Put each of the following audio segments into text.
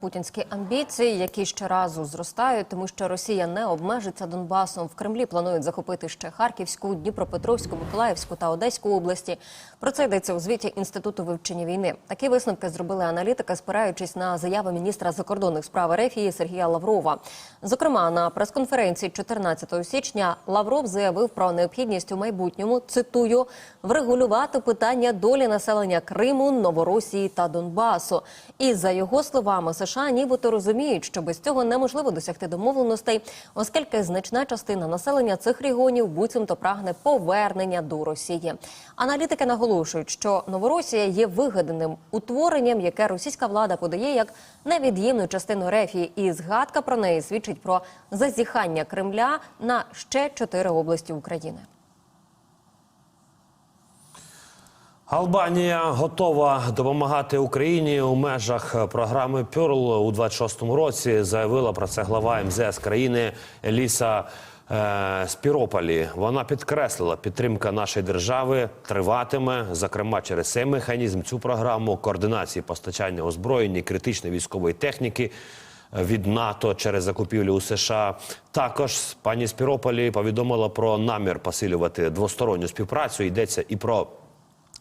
Путінські амбіції, які щоразу зростають, тому що Росія не обмежиться Донбасом. В Кремлі планують захопити ще Харківську, Дніпропетровську, Миколаївську та Одеську області. Про це йдеться у звіті Інституту вивчення війни. Такі висновки зробили аналітики, спираючись на заяви міністра закордонних справ РФ Сергія Лаврова. Зокрема, на прес-конференції 14 січня Лавров заявив про необхідність у майбутньому цитую врегулювати питання долі населення Криму, Новоросії та Донбасу. І за його словами, США нібито розуміють, що без цього неможливо досягти домовленостей, оскільки значна частина населення цих регіонів буцімто прагне повернення до Росії. Аналітики наголошують, що Новоросія є вигаданим утворенням, яке російська влада подає як невід'ємну частину рефії, і згадка про неї свідчить про зазіхання Кремля на ще чотири області України. Албанія готова допомагати Україні у межах програми Пюрл у 26-му році. Заявила про це глава МЗС країни Еліса е, Спірополі. Вона підкреслила, підтримка нашої держави триватиме, зокрема через цей механізм, цю програму координації постачання озброєння, критичної військової техніки. Від НАТО через закупівлю у США також пані Спірополі повідомила про намір посилювати двосторонню співпрацю. Йдеться і про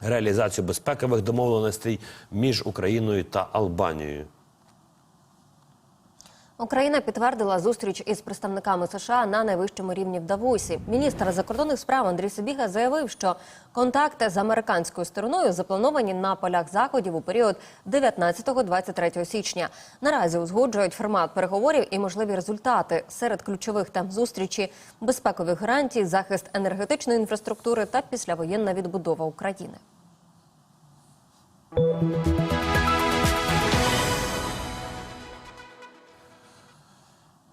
реалізацію безпекових домовленостей між Україною та Албанією. Україна підтвердила зустріч із представниками США на найвищому рівні в Давосі. Міністр закордонних справ Андрій Сибіга заявив, що контакти з американською стороною заплановані на полях заходів у період 19-23 січня. Наразі узгоджують формат переговорів і можливі результати серед ключових тем зустрічі безпекові гарантії, захист енергетичної інфраструктури та післявоєнна відбудова України.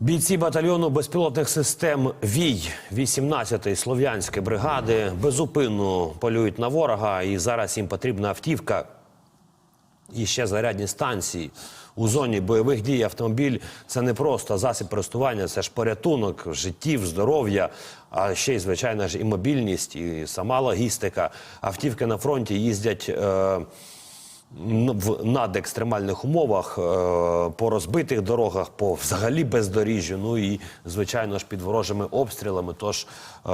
Бійці батальйону безпілотних систем Вій 18-ї слов'янської бригади безупинно полюють на ворога, і зараз їм потрібна автівка і ще зарядні станції. У зоні бойових дій автомобіль це не просто засіб користування, це ж порятунок життів, здоров'я, а ще й звичайно ж і мобільність, і сама логістика. Автівки на фронті їздять. Е в надекстремальних умовах, е, по розбитих дорогах, по взагалі бездоріжжю, ну і звичайно ж під ворожими обстрілами. Тож е,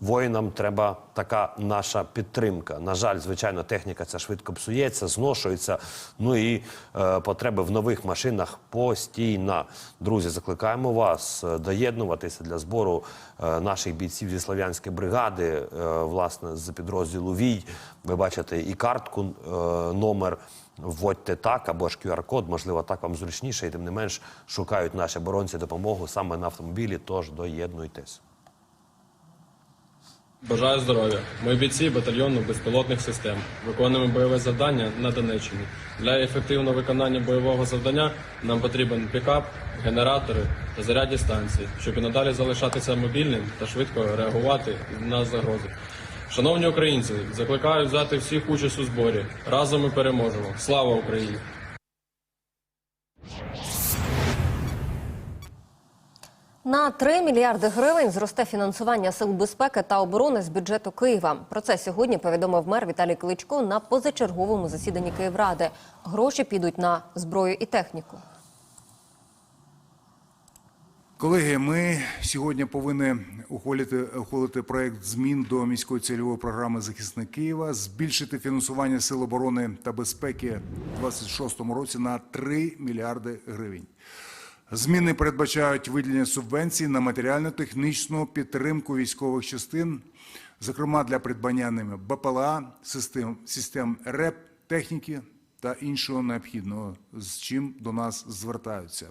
воїнам треба така наша підтримка. На жаль, звичайно, техніка ця швидко псується, зношується. Ну і е, потреби в нових машинах постійна. Друзі, закликаємо вас е, доєднуватися для збору е, наших бійців зі слов'янської бригади, е, власне, з підрозділу Вій. Ви бачите і картку, е, номер. Вводьте так або ж QR-код, можливо, так вам зручніше, і тим не менш шукають наші оборонці допомогу саме на автомобілі. Тож доєднуйтесь. Бажаю здоров'я. Ми бійці батальйону безпілотних систем. Виконуємо бойове завдання на Донеччині. Для ефективного виконання бойового завдання нам потрібен пікап, генератори та зарядні станції, щоб і надалі залишатися мобільним та швидко реагувати на загрози. Шановні українці, закликаю взяти всіх участь у зборі. Разом ми переможемо. Слава Україні! На 3 мільярди гривень зросте фінансування сил безпеки та оборони з бюджету Києва. Про це сьогодні повідомив мер Віталій Кличко на позачерговому засіданні Київради. Гроші підуть на зброю і техніку. Колеги, ми сьогодні повинні ухвалити, ухвалити проект змін до міської цільової програми Захисник Києва, збільшити фінансування сил оборони та безпеки у 2026 році на 3 мільярди гривень. Зміни передбачають виділення субвенцій на матеріально-технічну підтримку військових частин, зокрема для придбання ними БПЛА, систем, систем РЕП, техніки та іншого необхідного, з чим до нас звертаються.